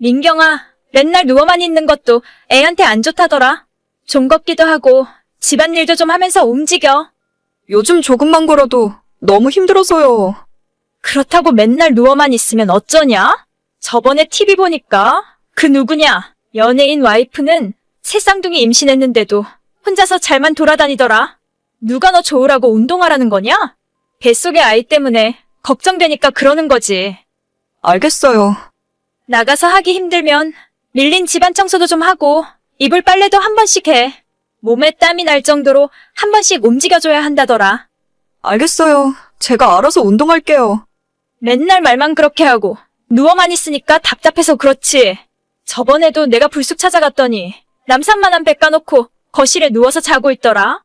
민경아, 맨날 누워만 있는 것도 애한테 안 좋다더라. 좀 걷기도 하고 집안일도 좀 하면서 움직여. 요즘 조금만 걸어도 너무 힘들어서요. 그렇다고 맨날 누워만 있으면 어쩌냐? 저번에 TV 보니까 그 누구냐? 연예인 와이프는 새 쌍둥이 임신했는데도 혼자서 잘만 돌아다니더라. 누가 너 좋으라고 운동하라는 거냐? 뱃속의 아이 때문에 걱정되니까 그러는 거지. 알겠어요. 나가서 하기 힘들면 밀린 집안 청소도 좀 하고 이불 빨래도 한 번씩 해. 몸에 땀이 날 정도로 한 번씩 움직여줘야 한다더라. 알겠어요. 제가 알아서 운동할게요. 맨날 말만 그렇게 하고 누워만 있으니까 답답해서 그렇지. 저번에도 내가 불쑥 찾아갔더니 남산만한 배 까놓고 거실에 누워서 자고 있더라.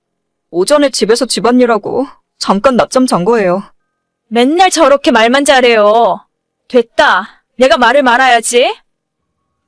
오전에 집에서 집안일하고 잠깐 낮잠 잔 거예요. 맨날 저렇게 말만 잘해요. 됐다. 내가 말을 말아야지.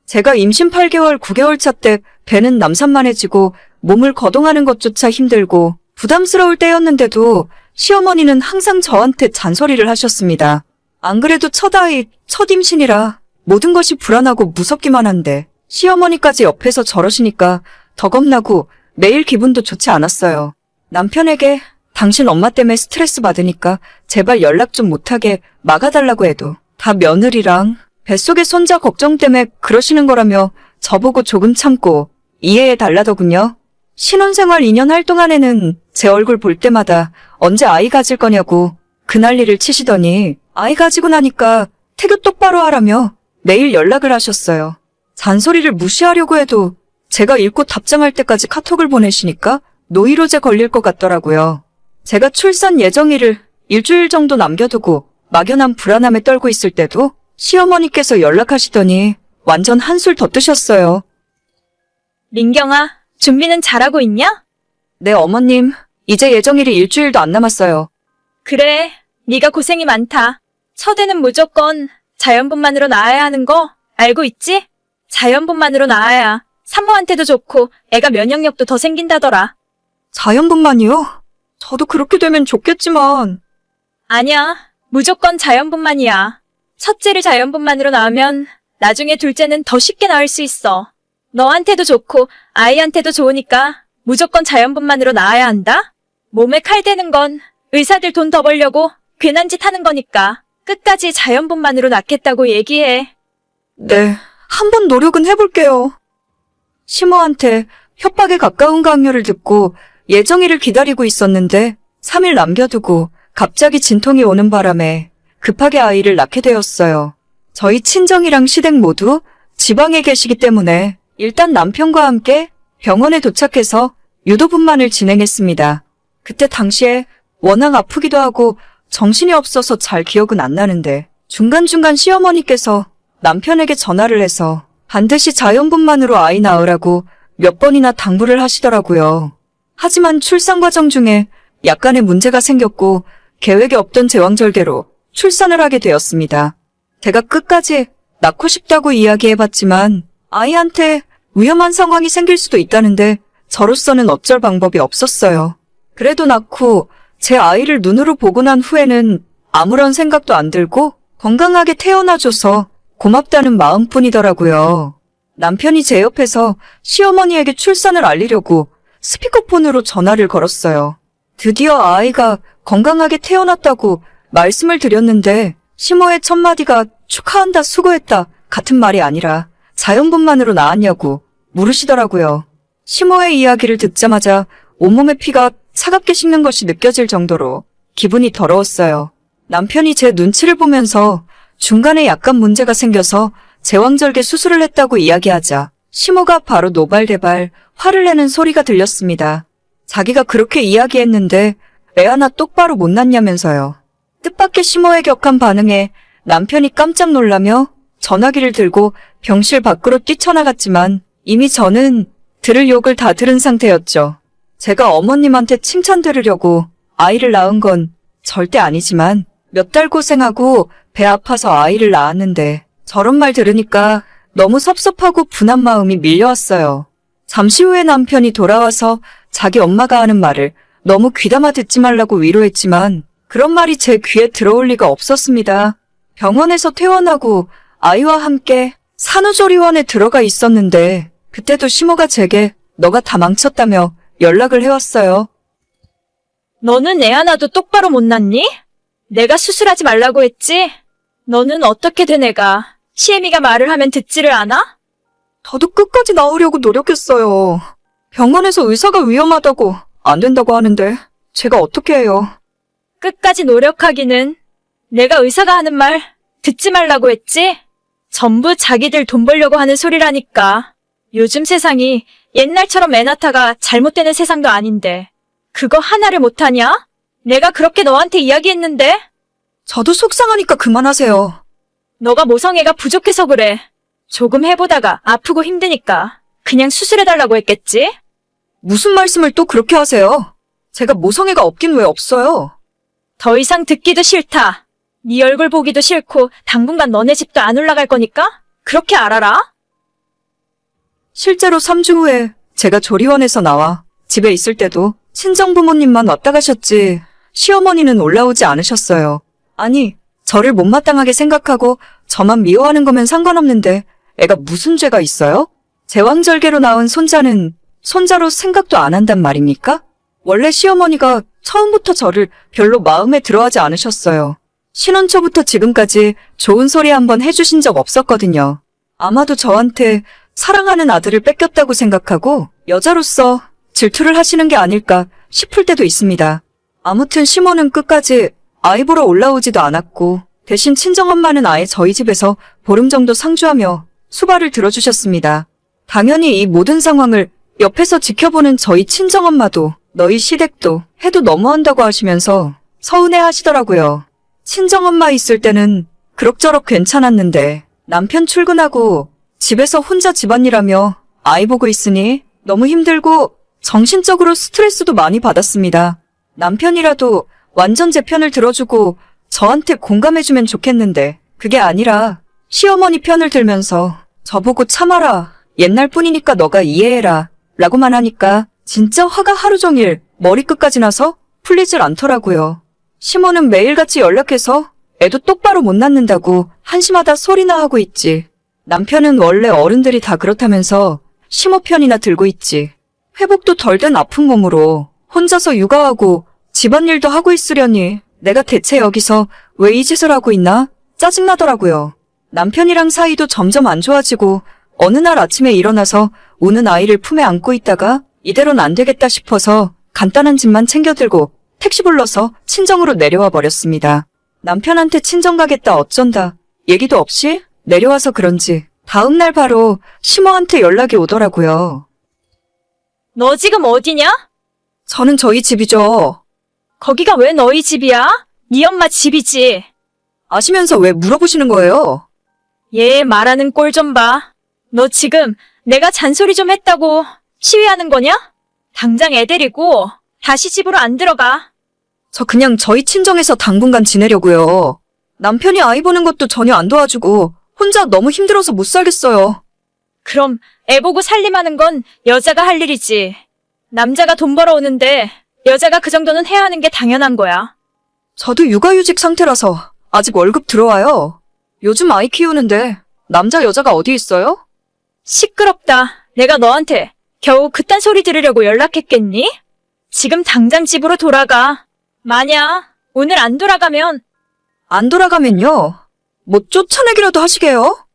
제가 임신 8개월, 9개월 차 때 배는 남산만해지고 몸을 거동하는 것조차 힘들고 부담스러울 때였는데도 시어머니는 항상 저한테 잔소리를 하셨습니다. 안 그래도 첫 아이, 첫 임신이라 모든 것이 불안하고 무섭기만 한데 시어머니까지 옆에서 저러시니까 더 겁나고 매일 기분도 좋지 않았어요. 남편에게 당신 엄마 때문에 스트레스 받으니까 제발 연락 좀 못하게 막아달라고 해도 다 며느리랑 뱃속의 손자 걱정 때문에 그러시는 거라며 저보고 조금 참고 이해해 달라더군요. 신혼생활 2년 할 동안에는 제 얼굴 볼 때마다 언제 아이 가질 거냐고 그 난리를 치시더니 아이 가지고 나니까 태교 똑바로 하라며 매일 연락을 하셨어요. 잔소리를 무시하려고 해도 제가 읽고 답장할 때까지 카톡을 보내시니까 노이로제 걸릴 것 같더라고요. 제가 출산 예정일을 일주일 정도 남겨두고 막연한 불안함에 떨고 있을 때도 시어머니께서 연락하시더니 완전 한술 더 뜨셨어요. 민경아, 준비는 잘하고 있냐? 네, 어머님. 이제 예정일이 일주일도 안 남았어요. 그래, 네가 고생이 많다. 첫애는 무조건 자연분만으로 낳아야 하는 거 알고 있지? 자연분만으로 낳아야 산모한테도 좋고 애가 면역력도 더 생긴다더라. 자연분만이요? 저도 그렇게 되면 좋겠지만, 아니야, 무조건 자연분만이야. 첫째를 자연분만으로 낳으면 나중에 둘째는 더 쉽게 낳을 수 있어. 너한테도 좋고 아이한테도 좋으니까 무조건 자연분만으로 낳아야 한다. 몸에 칼 대는 건 의사들 돈 더 벌려고 괜한 짓 하는 거니까 끝까지 자연분만으로 낳겠다고 얘기해. 네, 한번 노력은 해볼게요. 시모한테 협박에 가까운 강요를 듣고 예정일을 기다리고 있었는데 3일 남겨두고 갑자기 진통이 오는 바람에 급하게 아이를 낳게 되었어요. 저희 친정이랑 시댁 모두 지방에 계시기 때문에 일단 남편과 함께 병원에 도착해서 유도분만을 진행했습니다. 그때 당시에 워낙 아프기도 하고 정신이 없어서 잘 기억은 안 나는데 중간중간 시어머니께서 남편에게 전화를 해서 반드시 자연분만으로 아이 낳으라고 몇 번이나 당부를 하시더라고요. 하지만 출산 과정 중에 약간의 문제가 생겼고 계획에 없던 제왕절개로 출산을 하게 되었습니다. 제가 끝까지 낳고 싶다고 이야기해봤지만 아이한테 위험한 상황이 생길 수도 있다는데 저로서는 어쩔 방법이 없었어요. 그래도 낳고 제 아이를 눈으로 보고 난 후에는 아무런 생각도 안 들고 건강하게 태어나줘서 고맙다는 마음뿐이더라고요. 남편이 제 옆에서 시어머니에게 출산을 알리려고 스피커폰으로 전화를 걸었어요. 드디어 아이가 건강하게 태어났다고 말씀을 드렸는데 시모의 첫 마디가 축하한다 수고했다 같은 말이 아니라 자연분만으로 나았냐고 물으시더라고요. 시모의 이야기를 듣자마자 온몸의 피가 차갑게 식는 것이 느껴질 정도로 기분이 더러웠어요. 남편이 제 눈치를 보면서 중간에 약간 문제가 생겨서 제왕절개 수술을 했다고 이야기하자 시모가 바로 노발대발 화를 내는 소리가 들렸습니다. 자기가 그렇게 이야기했는데 애 하나 똑바로 못 낳냐면서요. 뜻밖의 시모의 격한 반응에 남편이 깜짝 놀라며 전화기를 들고 병실 밖으로 뛰쳐나갔지만 이미 저는 들을 욕을 다 들은 상태였죠. 제가 어머님한테 칭찬 들으려고 아이를 낳은 건 절대 아니지만 몇 달 고생하고 배 아파서 아이를 낳았는데 저런 말 들으니까 너무 섭섭하고 분한 마음이 밀려왔어요. 잠시 후에 남편이 돌아와서 자기 엄마가 하는 말을 너무 귀담아 듣지 말라고 위로했지만 그런 말이 제 귀에 들어올 리가 없었습니다. 병원에서 퇴원하고 아이와 함께 산후조리원에 들어가 있었는데 그때도 시모가 제게 너가 다 망쳤다며 연락을 해왔어요. 너는 애 하나도 똑바로 못 낳니? 내가 수술하지 말라고 했지? 너는 어떻게 된 애가 시애미가 말을 하면 듣지를 않아? 저도 끝까지 나오려고 노력했어요. 병원에서 의사가 위험하다고 안 된다고 하는데 제가 어떻게 해요? 끝까지 노력하기는 내가 의사가 하는 말 듣지 말라고 했지? 전부 자기들 돈 벌려고 하는 소리라니까. 요즘 세상이 옛날처럼 애 낳다가 잘못되는 세상도 아닌데 그거 하나를 못하냐? 내가 그렇게 너한테 이야기했는데 저도 속상하니까 그만하세요. 너가 모성애가 부족해서 그래. 조금 해보다가 아프고 힘드니까 그냥 수술해달라고 했겠지? 무슨 말씀을 또 그렇게 하세요? 제가 모성애가 없긴 왜 없어요? 더 이상 듣기도 싫다. 네 얼굴 보기도 싫고 당분간 너네 집도 안 올라갈 거니까 그렇게 알아라. 실제로 3주 후에 제가 조리원에서 나와 집에 있을 때도 친정 부모님만 왔다 가셨지 시어머니는 올라오지 않으셨어요. 아니, 저를 못마땅하게 생각하고 저만 미워하는 거면 상관없는데 애가 무슨 죄가 있어요? 제왕절개로 낳은 손자는 손자로 생각도 안 한단 말입니까? 원래 시어머니가 처음부터 저를 별로 마음에 들어하지 않으셨어요. 신혼 초부터 지금까지 좋은 소리 한번 해주신 적 없었거든요. 아마도 저한테 사랑하는 아들을 뺏겼다고 생각하고 여자로서 질투를 하시는 게 아닐까 싶을 때도 있습니다. 아무튼 시모는 끝까지 아이 보러 올라오지도 않았고 대신 친정엄마는 아예 저희 집에서 보름 정도 상주하며 수발을 들어주셨습니다. 당연히 이 모든 상황을 옆에서 지켜보는 저희 친정엄마도 너희 시댁도 해도 너무한다고 하시면서 서운해 하시더라고요. 친정엄마 있을 때는 그럭저럭 괜찮았는데 남편 출근하고 집에서 혼자 집안일하며 아이 보고 있으니 너무 힘들고 정신적으로 스트레스도 많이 받았습니다. 남편이라도 완전 제 편을 들어주고 저한테 공감해주면 좋겠는데 그게 아니라 시어머니 편을 들면서 저보고 참아라 옛날 뿐이니까 너가 이해해라 라고만 하니까 진짜 화가 하루 종일 머리끝까지 나서 풀리질 않더라고요. 시모는 매일같이 연락해서 애도 똑바로 못 낳는다고 한심하다 소리나 하고 있지. 남편은 원래 어른들이 다 그렇다면서 시모 편이나 들고 있지. 회복도 덜 된 아픈 몸으로 혼자서 육아하고 집안일도 하고 있으려니 내가 대체 여기서 왜 이 짓을 하고 있나 짜증나더라고요. 남편이랑 사이도 점점 안 좋아지고 어느 날 아침에 일어나서 우는 아이를 품에 안고 있다가 이대로는 안 되겠다 싶어서 간단한 짐만 챙겨들고 택시 불러서 친정으로 내려와 버렸습니다. 남편한테 친정 가겠다 어쩐다 얘기도 없이 내려와서 그런지 다음 날 바로 시모한테 연락이 오더라고요. 너 지금 어디냐? 저는 저희 집이죠. 거기가 왜 너희 집이야? 네 엄마 집이지. 아시면서 왜 물어보시는 거예요? 얘 말하는 꼴 좀 봐. 너 지금 내가 잔소리 좀 했다고 시위하는 거냐? 당장 애 데리고 다시 집으로 안 들어가. 저 그냥 저희 친정에서 당분간 지내려고요. 남편이 아이 보는 것도 전혀 안 도와주고 혼자 너무 힘들어서 못 살겠어요. 그럼 애 보고 살림하는 건 여자가 할 일이지. 남자가 돈 벌어오는데 여자가 그 정도는 해야 하는 게 당연한 거야. 저도 육아휴직 상태라서 아직 월급 들어와요. 요즘 아이 키우는데 남자 여자가 어디 있어요? 시끄럽다. 내가 너한테 겨우 그딴 소리 들으려고 연락했겠니? 지금 당장 집으로 돌아가. 만약 오늘 안 돌아가면 안 돌아가면요. 뭐 쫓아내기라도 하시게요?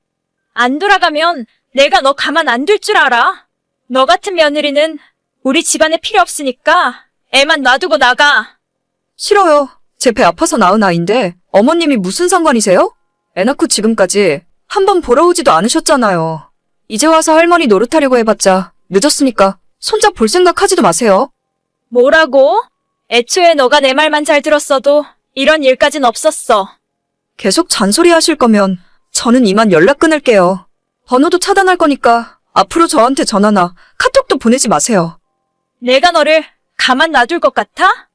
안 돌아가면 내가 너 가만 안 둘 줄 알아. 너 같은 며느리는 우리 집안에 필요 없으니까 애만 놔두고 나가. 싫어요. 제 배 아파서 낳은 아이인데 어머님이 무슨 상관이세요? 애 낳고 지금까지 한 번 보러 오지도 않으셨잖아요. 이제 와서 할머니 노릇하려고 해봤자 늦었으니까 손자 볼 생각 하지도 마세요. 뭐라고? 애초에 너가 내 말만 잘 들었어도 이런 일까진 없었어. 계속 잔소리 하실 거면 저는 이만 연락 끊을게요. 번호도 차단할 거니까 앞으로 저한테 전화나 카톡도 보내지 마세요. 내가 너를 가만 놔둘 것 같아?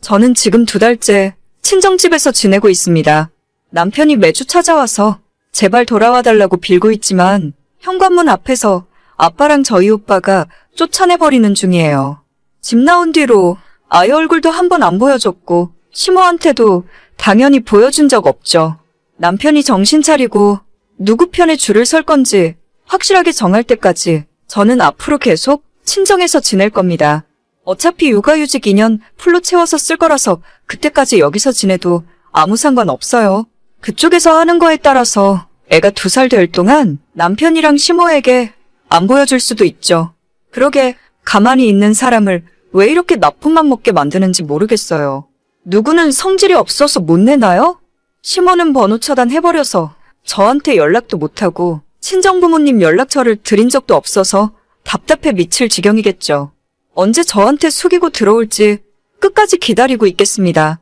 저는 지금 두 달째 친정집에서 지내고 있습니다. 남편이 매주 찾아와서 제발 돌아와 달라고 빌고 있지만 현관문 앞에서 아빠랑 저희 오빠가 쫓아내버리는 중이에요. 집 나온 뒤로 아이 얼굴도 한 번 안 보여줬고 시모한테도 당연히 보여준 적 없죠. 남편이 정신 차리고 누구 편에 줄을 설 건지 확실하게 정할 때까지 저는 앞으로 계속 친정에서 지낼 겁니다. 어차피 육아휴직 2년 풀로 채워서 쓸 거라서 그때까지 여기서 지내도 아무 상관 없어요. 그쪽에서 하는 거에 따라서 애가 두 살 될 동안 남편이랑 시모에게 안 보여줄 수도 있죠. 그러게 가만히 있는 사람을 왜 이렇게 나쁜 맘 먹게 만드는지 모르겠어요. 누구는 성질이 없어서 못 내나요? 시모는 번호 차단해버려서 저한테 연락도 못하고 친정부모님 연락처를 드린 적도 없어서 답답해 미칠 지경이겠죠. 언제 저한테 숙이고 들어올지 끝까지 기다리고 있겠습니다.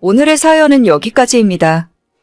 오늘의 사연은 여기까지입니다.